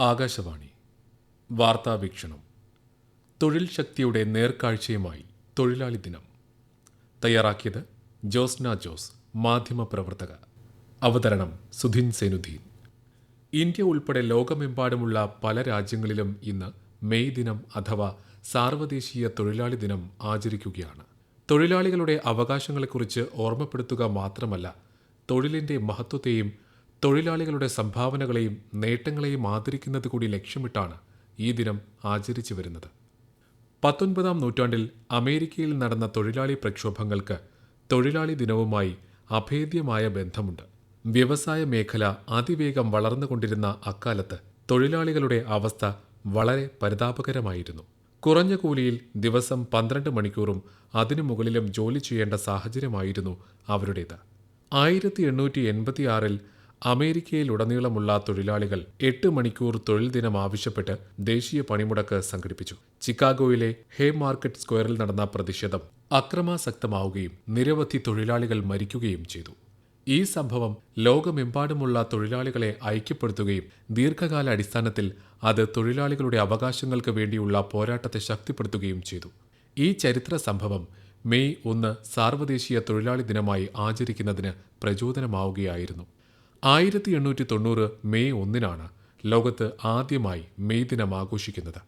ആകാശവാണി. വാർത്താ വീക്ഷണം തൊഴിൽ ശക്തിയുടെ നേർക്കാഴ്ചയുമായി തൊഴിലാളി ദിനം. തയ്യാറാക്കിയത് ജോസ്ന ജോസ് മാധ്യമപ്രവർത്തക അവതരണം സുധിൻ സെനുദ്ദീൻ ഇന്ത്യ ഉൾപ്പെടെ ലോകമെമ്പാടുമുള്ള പല രാജ്യങ്ങളിലും ഇന്ന് മെയ് ദിനം അഥവാ സാർവദേശീയ തൊഴിലാളി ദിനം ആചരിക്കുകയാണ്. തൊഴിലാളികളുടെ അവകാശങ്ങളെക്കുറിച്ച് ഓർമ്മപ്പെടുത്തുക മാത്രമല്ല തൊഴിലിന്റെ മഹത്വത്തെയും തൊഴിലാളികളുടെ സംഭാവനകളെയും നേട്ടങ്ങളെയും ആദരിക്കുന്നത് കൂടി ലക്ഷ്യമിട്ടാണ് ഈ ദിനം ആചരിച്ചു വരുന്നത്. പത്തൊൻപതാം നൂറ്റാണ്ടിൽ അമേരിക്കയിൽ നടന്ന തൊഴിലാളി പ്രക്ഷോഭങ്ങൾക്ക് തൊഴിലാളി ദിനവുമായി അഭേദ്യമായ ബന്ധമുണ്ട്. വ്യവസായ മേഖല അതിവേഗം വളർന്നുകൊണ്ടിരുന്ന അക്കാലത്ത് തൊഴിലാളികളുടെ അവസ്ഥ വളരെ പരിതാപകരമായിരുന്നു. കുറഞ്ഞ കൂലിയിൽ ദിവസം പന്ത്രണ്ട് മണിക്കൂറും അതിനു മുകളിലും ജോലി ചെയ്യേണ്ട സാഹചര്യമായിരുന്നു അവരുടേത്. ആയിരത്തി എണ്ണൂറ്റി എൺപത്തിയാറിൽ അമേരിക്കയിലുടനീളമുള്ള തൊഴിലാളികൾ എട്ട് മണിക്കൂർ തൊഴിൽ ദിനം ആവശ്യപ്പെട്ട് ദേശീയ പണിമുടക്ക് സംഘടിപ്പിച്ചു. ചിക്കാഗോയിലെ ഹേ മാർക്കറ്റ് സ്ക്വയറിൽ നടന്ന പ്രതിഷേധം അക്രമാസക്തമാവുകയും നിരവധി തൊഴിലാളികൾ മരിക്കുകയും ചെയ്തു. ഈ സംഭവം ലോകമെമ്പാടുമുള്ള തൊഴിലാളികളെ ഐക്യപ്പെടുത്തുകയും ദീർഘകാല അടിസ്ഥാനത്തിൽ അത് തൊഴിലാളികളുടെ അവകാശങ്ങൾക്ക് വേണ്ടിയുള്ള പോരാട്ടത്തെ ശക്തിപ്പെടുത്തുകയും ചെയ്തു. ഈ ചരിത്ര സംഭവം മെയ് ഒന്ന് സാർവദേശീയ തൊഴിലാളി ദിനമായി ആചരിക്കുന്നതിന് പ്രചോദനമാവുകയായിരുന്നു. ആയിരത്തി എണ്ണൂറ്റി തൊണ്ണൂറ് മെയ് ഒന്നിനാണ് ലോകത്ത് ആദ്യമായി മെയ് ദിനം ആഘോഷിക്കുന്നത്.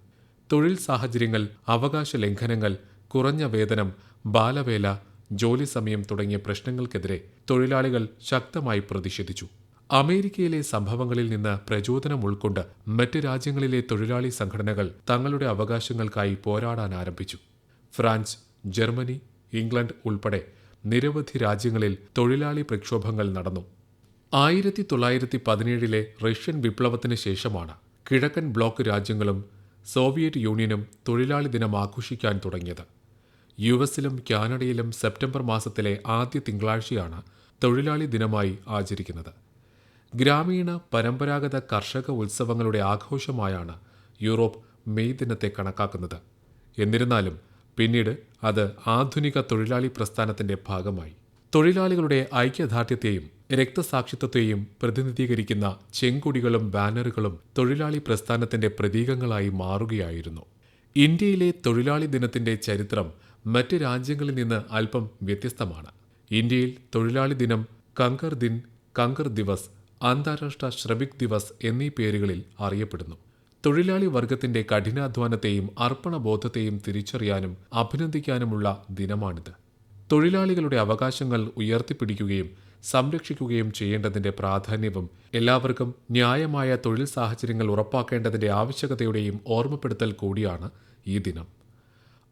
തൊഴിൽ സാഹചര്യങ്ങൾ അവകാശ ലംഘനങ്ങൾ കുറഞ്ഞ വേതനം ബാലവേല ജോലി സമയം തുടങ്ങിയ പ്രശ്നങ്ങൾക്കെതിരെ തൊഴിലാളികൾ ശക്തമായി പ്രതിഷേധിച്ചു. അമേരിക്കയിലെ സംഭവങ്ങളിൽ നിന്ന് പ്രചോദനം ഉൾക്കൊണ്ട് മറ്റ് രാജ്യങ്ങളിലെ തൊഴിലാളി സംഘടനകൾ തങ്ങളുടെ അവകാശങ്ങൾക്കായി പോരാടാൻ ആരംഭിച്ചു. ഫ്രാൻസ് ജർമ്മനി ഇംഗ്ലണ്ട് ഉൾപ്പെടെ നിരവധി രാജ്യങ്ങളിൽ തൊഴിലാളി പ്രക്ഷോഭങ്ങൾ നടന്നു. ആയിരത്തി തൊള്ളായിരത്തി പതിനേഴിലെ റഷ്യൻ വിപ്ലവത്തിന് ശേഷമാണ് കിഴക്കൻ ബ്ലോക്ക് രാജ്യങ്ങളും സോവിയറ്റ് യൂണിയനും തൊഴിലാളി ദിനം ആഘോഷിക്കാൻ തുടങ്ങിയത്. യു എസിലും കാനഡയിലും സെപ്റ്റംബർ മാസത്തിലെ ആദ്യ തിങ്കളാഴ്ചയാണ് തൊഴിലാളി ദിനമായി ആചരിക്കുന്നത്. ഗ്രാമീണ പരമ്പരാഗത കർഷക ഉത്സവങ്ങളുടെ ആഘോഷമായാണ് യൂറോപ്പ് മെയ് ദിനത്തെ കണക്കാക്കുന്നത്. എന്നിരുന്നാലും പിന്നീട് അത് ആധുനിക തൊഴിലാളി പ്രസ്ഥാനത്തിന്റെ ഭാഗമായി. തൊഴിലാളികളുടെ ഐക്യദാർഢ്യത്തെയും രക്തസാക്ഷിത്വത്തെയും പ്രതിനിധീകരിക്കുന്ന ചെങ്കൊടികളും ബാനറുകളും തൊഴിലാളി പ്രസ്ഥാനത്തിന്റെ പ്രതീകങ്ങളായി മാറുകയായിരുന്നു. ഇന്ത്യയിലെ തൊഴിലാളി ദിനത്തിന്റെ ചരിത്രം മറ്റ് രാജ്യങ്ങളിൽ നിന്ന് അല്പം വ്യത്യസ്തമാണ്. ഇന്ത്യയിൽ തൊഴിലാളി ദിനം കങ്കർ ദിൻ കങ്കർ ദിവസ് അന്താരാഷ്ട്ര ശ്രമിക് ദിവസ് എന്നീ പേരുകളിൽ അറിയപ്പെടുന്നു. തൊഴിലാളി വർഗത്തിന്റെ കഠിനാധ്വാനത്തെയും അർപ്പണബോധത്തെയും തിരിച്ചറിയാനും അഭിനന്ദിക്കാനുമുള്ള ദിനമാണിത്. തൊഴിലാളികളുടെ അവകാശങ്ങൾ ഉയർത്തിപ്പിടിക്കുകയും സംരക്ഷിക്കുകയും ചെയ്യേണ്ടതിന്റെ പ്രാധാന്യവും എല്ലാവർക്കും ന്യായമായ തൊഴിൽ സാഹചര്യങ്ങൾ ഉറപ്പാക്കേണ്ടതിന്റെ ആവശ്യകതയുടെയും ഓർമ്മപ്പെടുത്തൽ കൂടിയാണ് ഈ ദിനം.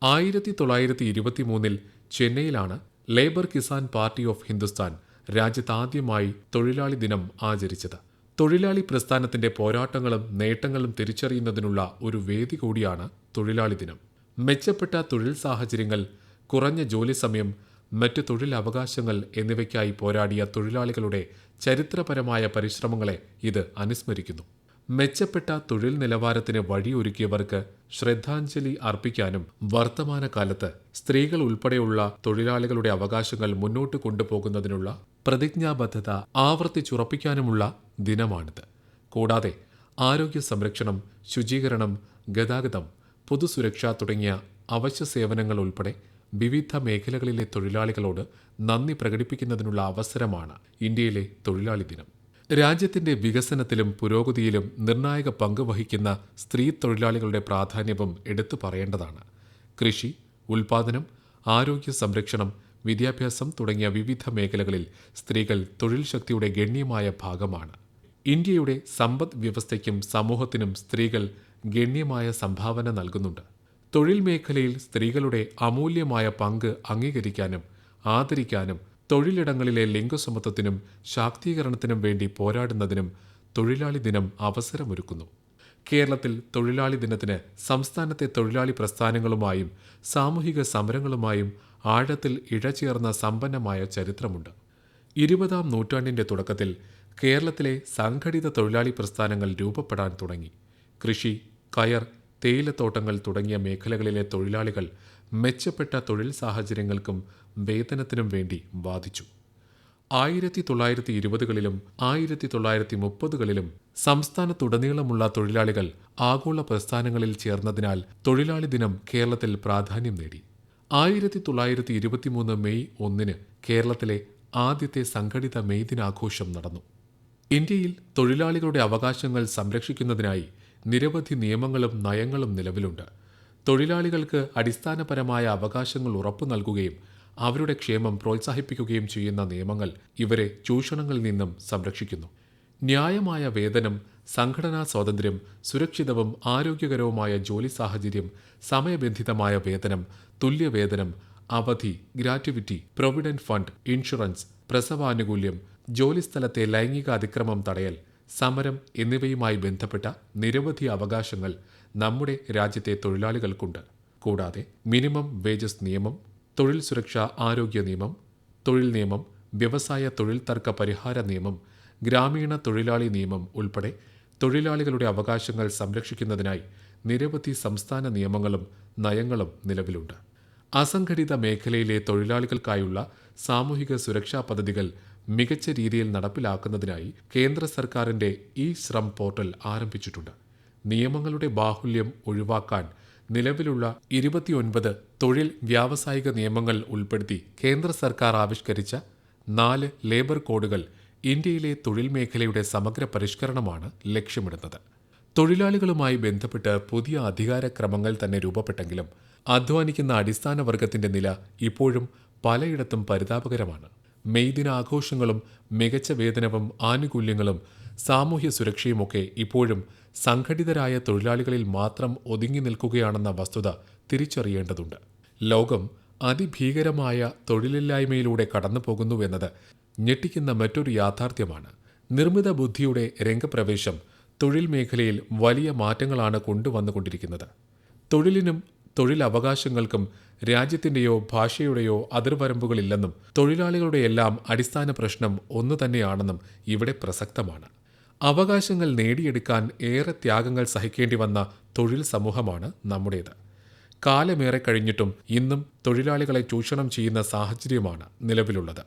ആയിരത്തി തൊള്ളായിരത്തി ഇരുപത്തിമൂന്നിൽ ചെന്നൈയിലാണ് labour Kisan party of Hindustan രാജ്യത്താദ്യമായി തൊഴിലാളി ദിനം ആചരിച്ചത്. തൊഴിലാളി പ്രസ്ഥാനത്തിന്റെ പോരാട്ടങ്ങളും നേട്ടങ്ങളും തിരിച്ചറിയുന്നതിനുള്ള ഒരു വേദി കൂടിയാണ് തൊഴിലാളി ദിനം. മെച്ചപ്പെട്ട തൊഴിൽ സാഹചര്യങ്ങൾ കുറഞ്ഞ ജോലി സമയം മറ്റ് തൊഴിലവകാശങ്ങൾ എന്നിവയ്ക്കായി പോരാടിയ തൊഴിലാളികളുടെ ചരിത്രപരമായ പരിശ്രമങ്ങളെ ഇത് അനുസ്മരിക്കുന്നു. മെച്ചപ്പെട്ട തൊഴിൽ നിലവാരത്തിന് വഴിയൊരുക്കിയവർക്ക് ശ്രദ്ധാഞ്ജലി അർപ്പിക്കാനും വർത്തമാനകാലത്ത് സ്ത്രീകൾ ഉൾപ്പെടെയുള്ള തൊഴിലാളികളുടെ അവകാശങ്ങൾ മുന്നോട്ട് കൊണ്ടുപോകുന്നതിനുള്ള പ്രതിജ്ഞാബദ്ധത ആവർത്തിച്ചുറപ്പിക്കാനുമുള്ള ദിനമാണിത്. കൂടാതെ ആരോഗ്യ സംരക്ഷണം ശുചീകരണം ഗതാഗതം പൊതുസുരക്ഷ തുടങ്ങിയ അവശ്യ സേവനങ്ങൾ ഉൾപ്പെടെ വിവിധ മേഖലകളിലെ തൊഴിലാളികളോട് നന്ദി പ്രകടിപ്പിക്കുന്നതിനുള്ള അവസരമാണ് ഇന്ത്യയിലെ തൊഴിലാളി ദിനം. രാജ്യത്തിന്റെ വികസനത്തിലും പുരോഗതിയിലും നിർണായക പങ്ക് വഹിക്കുന്ന സ്ത്രീ തൊഴിലാളികളുടെ പ്രാധാന്യവും എടുത്തു പറയേണ്ടതാണ്. കൃഷി ഉൽപാദനം ആരോഗ്യ സംരക്ഷണം വിദ്യാഭ്യാസം തുടങ്ങിയ വിവിധ മേഖലകളിൽ സ്ത്രീകൾ തൊഴിൽ ശക്തിയുടെ ഗണ്യമായ ഭാഗമാണ്. ഇന്ത്യയുടെ സമ്പദ് വ്യവസ്ഥയ്ക്കും സമൂഹത്തിനും സ്ത്രീകൾ ഗണ്യമായ സംഭാവന നൽകുന്നുണ്ട്. തൊഴിൽ മേഖലയിൽ സ്ത്രീകളുടെ അമൂല്യമായ പങ്ക് അംഗീകരിക്കാനും ആദരിക്കാനും തൊഴിലിടങ്ങളിലെ ലിംഗസമത്വത്തിനും ശാക്തീകരണത്തിനും വേണ്ടി പോരാടുന്നതിനും തൊഴിലാളി ദിനം അവസരമൊരുക്കുന്നു. കേരളത്തിൽ തൊഴിലാളി ദിനത്തിന് സംസ്ഥാനത്തെ തൊഴിലാളി പ്രസ്ഥാനങ്ങളുമായും സാമൂഹിക സമരങ്ങളുമായും ആഴത്തിൽ ഇഴചേർന്ന സമ്പന്നമായ ചരിത്രമുണ്ട്. ഇരുപതാം നൂറ്റാണ്ടിന്റെ തുടക്കത്തിൽ കേരളത്തിലെ സംഘടിത തൊഴിലാളി പ്രസ്ഥാനങ്ങൾ രൂപപ്പെടാൻ തുടങ്ങി. കൃഷി കയർ തേയിലത്തോട്ടങ്ങൾ തുടങ്ങിയ മേഖലകളിലെ തൊഴിലാളികൾ മെച്ചപ്പെട്ട തൊഴിൽ സാഹചര്യങ്ങൾക്കും വേതനത്തിനും വേണ്ടി വാദിച്ചു. ആയിരത്തി തൊള്ളായിരത്തി ഇരുപതുകളിലും ആയിരത്തി തൊള്ളായിരത്തി മുപ്പതുകളിലും സംസ്ഥാനത്തുടനീളമുള്ള തൊഴിലാളികൾ ആഗോള പ്രസ്ഥാനങ്ങളിൽ ചേർന്നതിനാൽ തൊഴിലാളി ദിനം കേരളത്തിൽ പ്രാധാന്യം നേടി. ആയിരത്തി തൊള്ളായിരത്തി ഇരുപത്തിമൂന്ന് മെയ് ഒന്നിന് കേരളത്തിലെ ആദ്യത്തെ സംഘടിത മെയ് ദിനാഘോഷം നടന്നു. ഇന്ത്യയിൽ തൊഴിലാളികളുടെ അവകാശങ്ങൾ സംരക്ഷിക്കുന്നതിനായി നിരവധി നിയമങ്ങളും നയങ്ങളും നിലവിലുണ്ട്. തൊഴിലാളികൾക്ക് അടിസ്ഥാനപരമായ അവകാശങ്ങൾ ഉറപ്പു നൽകുകയും അവരുടെ ക്ഷേമം പ്രോത്സാഹിപ്പിക്കുകയും ചെയ്യുന്ന നിയമങ്ങൾ ഇവരെ ചൂഷണങ്ങളിൽ നിന്നും സംരക്ഷിക്കുന്നു. ന്യായമായ വേതനം സംഘടനാ സ്വാതന്ത്ര്യം സുരക്ഷിതവും ആരോഗ്യകരവുമായ ജോലി സാഹചര്യം സമയബന്ധിതമായ വേതനം തുല്യവേതനം അവധി ഗ്രാറ്റുവിറ്റി പ്രൊവിഡന്റ് ഫണ്ട് ഇൻഷുറൻസ് പ്രസവാനുകൂല്യം ജോലിസ്ഥലത്തെ ലൈംഗിക അതിക്രമം തടയൽ സമരം എന്നിവയുമായി ബന്ധപ്പെട്ട നിരവധി അവകാശങ്ങൾ നമ്മുടെ രാജ്യത്തെ തൊഴിലാളികൾക്കുണ്ട്. കൂടാതെ മിനിമം വേജസ് നിയമം തൊഴിൽ സുരക്ഷാ ആരോഗ്യ നിയമം തൊഴിൽ നിയമം വ്യവസായ തൊഴിൽ തർക്ക പരിഹാര നിയമം ഗ്രാമീണ തൊഴിലാളി നിയമം ഉൾപ്പെടെ തൊഴിലാളികളുടെ അവകാശങ്ങൾ സംരക്ഷിക്കുന്നതിനായി നിരവധി സംസ്ഥാന നിയമങ്ങളും നയങ്ങളും നിലവിലുണ്ട്. അസംഘടിത മേഖലയിലെ തൊഴിലാളികൾക്കായുള്ള സാമൂഹിക സുരക്ഷാ പദ്ധതികൾ മികച്ച രീതിയിൽ നടപ്പിലാക്കുന്നതിനായി കേന്ദ്ര സർക്കാരിന്റെ ഇ ശ്രം പോർട്ടൽ ആരംഭിച്ചിട്ടുണ്ട്. നിയമങ്ങളുടെ ബാഹുല്യം ഒഴിവാക്കാൻ നിലവിലുള്ള ഇരുപത്തിയൊൻപത് തൊഴിൽ വ്യാവസായിക നിയമങ്ങൾ ഉൾപ്പെടുത്തി കേന്ദ്ര സർക്കാർ ആവിഷ്കരിച്ച നാല് ലേബർ കോഡുകൾ ഇന്ത്യയിലെ തൊഴിൽ മേഖലയുടെ സമഗ്ര പരിഷ്കരണമാണ് ലക്ഷ്യമിടുന്നത്. തൊഴിലാളികളുമായി ബന്ധപ്പെട്ട് പുതിയ അധികാരക്രമങ്ങൾ തന്നെ രൂപപ്പെട്ടെങ്കിലും അധ്വാനിക്കുന്ന അടിസ്ഥാന വർഗത്തിന്റെ നില ഇപ്പോഴും പലയിടത്തും പരിതാപകരമാണ്. മെയ് ആഘോഷങ്ങളും മികച്ച വേതനവും ആനുകൂല്യങ്ങളും സാമൂഹ്യ സുരക്ഷയുമൊക്കെ ഇപ്പോഴും സംഘടിതരായ തൊഴിലാളികളിൽ മാത്രം ഒതുങ്ങി നിൽക്കുകയാണെന്ന വസ്തുത തിരിച്ചറിയേണ്ടതുണ്ട്. ലോകം അതിഭീകരമായ തൊഴിലില്ലായ്മയിലൂടെ കടന്നുപോകുന്നുവെന്നത് ഞെട്ടിക്കുന്ന മറ്റൊരു യാഥാർത്ഥ്യമാണ്. നിർമ്മിത ബുദ്ധിയുടെ രംഗപ്രവേശം തൊഴിൽ മേഖലയിൽ വലിയ മാറ്റങ്ങളാണ് കൊണ്ടുവന്നുകൊണ്ടിരിക്കുന്നത്. തൊഴിലിനും തൊഴിലവകാശങ്ങൾക്കും രാജ്യത്തിന്റെയോ ഭാഷയുടെയോ അതിർവരമ്പുകളില്ലെന്നും തൊഴിലാളികളുടെ എല്ലാം അടിസ്ഥാന പ്രശ്നം ഒന്നു തന്നെയാണെന്നും ഇവിടെ പ്രസക്തമാണ്. അവകാശങ്ങൾ നേടിയെടുക്കാൻ ഏറെ ത്യാഗങ്ങൾ സഹിക്കേണ്ടി വന്ന തൊഴിൽ സമൂഹമാണ് നമ്മുടേത്. കാലമേറെ കഴിഞ്ഞിട്ടും ഇന്നും തൊഴിലാളികളെ ചൂഷണം ചെയ്യുന്ന സാഹചര്യമാണ് നിലവിലുള്ളത്.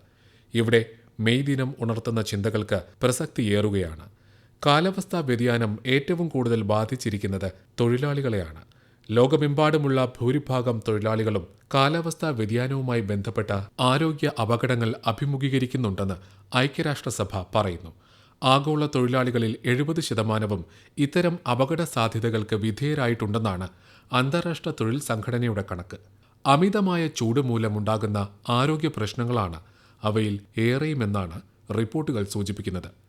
ഇവിടെ മെയ് ദിനം ഉണർത്തുന്ന ചിന്തകൾക്ക് പ്രസക്തിയേറുകയാണ് കാലാവസ്ഥാ വ്യതിയാനം ഏറ്റവും കൂടുതൽ ബാധിച്ചിരിക്കുന്നത് തൊഴിലാളികളെയാണ്. ലോകമെമ്പാടുമുള്ള ഭൂരിഭാഗം തൊഴിലാളികളും കാലാവസ്ഥാ വ്യതിയാനവുമായി ബന്ധപ്പെട്ട ആരോഗ്യ അപകടങ്ങൾ അഭിമുഖീകരിക്കുന്നുണ്ടെന്ന് ഐക്യരാഷ്ട്രസഭ പറയുന്നു. ആഗോള തൊഴിലാളികളിൽ എഴുപത് ശതമാനവും ഇത്തരം അപകട സാധ്യതകൾക്ക് വിധേയരായിട്ടുണ്ടെന്നാണ് അന്താരാഷ്ട്ര തൊഴിൽ സംഘടനയുടെ കണക്ക്. അമിതമായ ചൂട് മൂലമുണ്ടാകുന്ന ആരോഗ്യ പ്രശ്നങ്ങളാണ് അവയിൽ ഏറെയുമെന്നാണ് റിപ്പോർട്ടുകൾ സൂചിപ്പിക്കുന്നത്.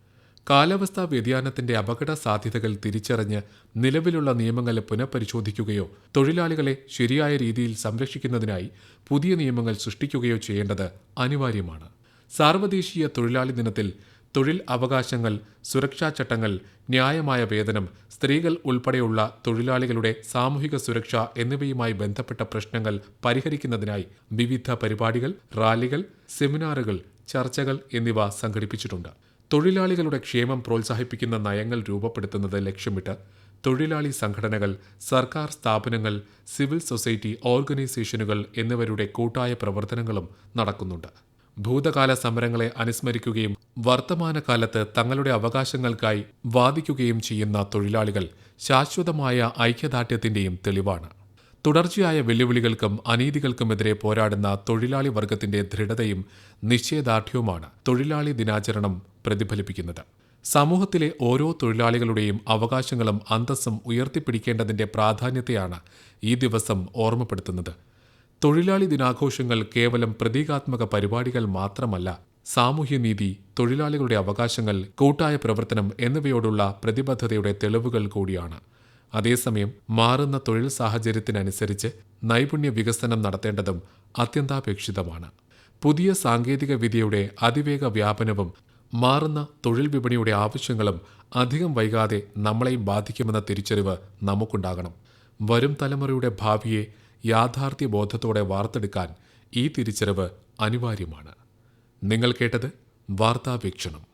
കാലാവസ്ഥാ വ്യതിയാനത്തിന്റെ അപകട സാധ്യതകൾ തിരിച്ചറിഞ്ഞ് നിലവിലുള്ള നിയമങ്ങൾ പുനഃപരിശോധിക്കുകയോ തൊഴിലാളികളെ ശരിയായ രീതിയിൽ സംരക്ഷിക്കുന്നതിനായി പുതിയ നിയമങ്ങൾ സൃഷ്ടിക്കുകയോ ചെയ്യേണ്ടത് അനിവാര്യമാണ്. സാർവദേശീയ തൊഴിലാളി ദിനത്തിൽ തൊഴിൽ അവകാശങ്ങൾ സുരക്ഷാ ചട്ടങ്ങൾ ന്യായമായ വേതനം സ്ത്രീകൾ ഉൾപ്പെടെയുള്ള തൊഴിലാളികളുടെ സാമൂഹിക സുരക്ഷ എന്നിവയുമായി ബന്ധപ്പെട്ട പ്രശ്നങ്ങൾ പരിഹരിക്കുന്നതിനായി വിവിധ പരിപാടികൾ റാലികൾ സെമിനാറുകൾ ചർച്ചകൾ എന്നിവ സംഘടിപ്പിച്ചിട്ടുണ്ട്. തൊഴിലാളികളുടെ ക്ഷേമം പ്രോത്സാഹിപ്പിക്കുന്ന നയങ്ങൾ രൂപപ്പെടുത്തുന്നത് ലക്ഷ്യമിട്ട് തൊഴിലാളി സംഘടനകൾ സർക്കാർ സ്ഥാപനങ്ങൾ സിവിൽ സൊസൈറ്റി ഓർഗനൈസേഷനുകൾ എന്നിവരുടെ കൂട്ടായ പ്രവർത്തനങ്ങളും നടക്കുന്നുണ്ട്. ഭൂതകാല സമരങ്ങളെ അനുസ്മരിക്കുകയും വർത്തമാനകാലത്ത് തങ്ങളുടെ അവകാശങ്ങൾക്കായി വാദിക്കുകയും ചെയ്യുന്ന തൊഴിലാളികൾ ശാശ്വതമായ ഐക്യദാർഢ്യത്തിന്റെയും തെളിവാണ്. തുടർച്ചയായ വെല്ലുവിളികൾക്കും അനീതികൾക്കുമെതിരെ പോരാടുന്ന തൊഴിലാളി വർഗത്തിന്റെ ദൃഢതയും നിശ്ചയദാർഢ്യവുമാണ്. തൊഴിലാളി ദിനാചരണം പ്രതിഫലിപ്പിക്കുന്നത്. സമൂഹത്തിലെ ഓരോ തൊഴിലാളികളുടെയും അവകാശങ്ങളും അന്തസ്സും ഉയർത്തിപ്പിടിക്കേണ്ടതിന്റെ പ്രാധാന്യത്തെയാണ് ഈ ദിവസം ഓർമ്മപ്പെടുത്തുന്നത്. തൊഴിലാളി ദിനാഘോഷങ്ങൾ കേവലം പ്രതീകാത്മക പരിപാടികൾ മാത്രമല്ല സാമൂഹ്യനീതി തൊഴിലാളികളുടെ അവകാശങ്ങൾ കൂട്ടായ പ്രവർത്തനം എന്നിവയോടുള്ള പ്രതിബദ്ധതയുടെ തെളിവുകൾ കൂടിയാണ്. അതേസമയം മാറുന്ന തൊഴിൽ സാഹചര്യത്തിനനുസരിച്ച് നൈപുണ്യ വികസനം നടത്തേണ്ടതും അത്യന്താപേക്ഷിതമാണ്. പുതിയ സാങ്കേതിക വിദ്യയുടെ അതിവേഗ വ്യാപനവും മാറുന്ന തൊഴിൽ വിപണിയുടെ ആവശ്യങ്ങളും അധികം വൈകാതെ നമ്മളെയും ബാധിക്കുമെന്ന തിരിച്ചറിവ് നമുക്കുണ്ടാകണം. വരും തലമുറയുടെ ഭാവിയെ യാഥാർത്ഥ്യ ബോധത്തോടെ വാർത്തെടുക്കാൻ ഈ തിരിച്ചറിവ് അനിവാര്യമാണ്. നിങ്ങൾ കേട്ടത് വാർത്താവീക്ഷണം.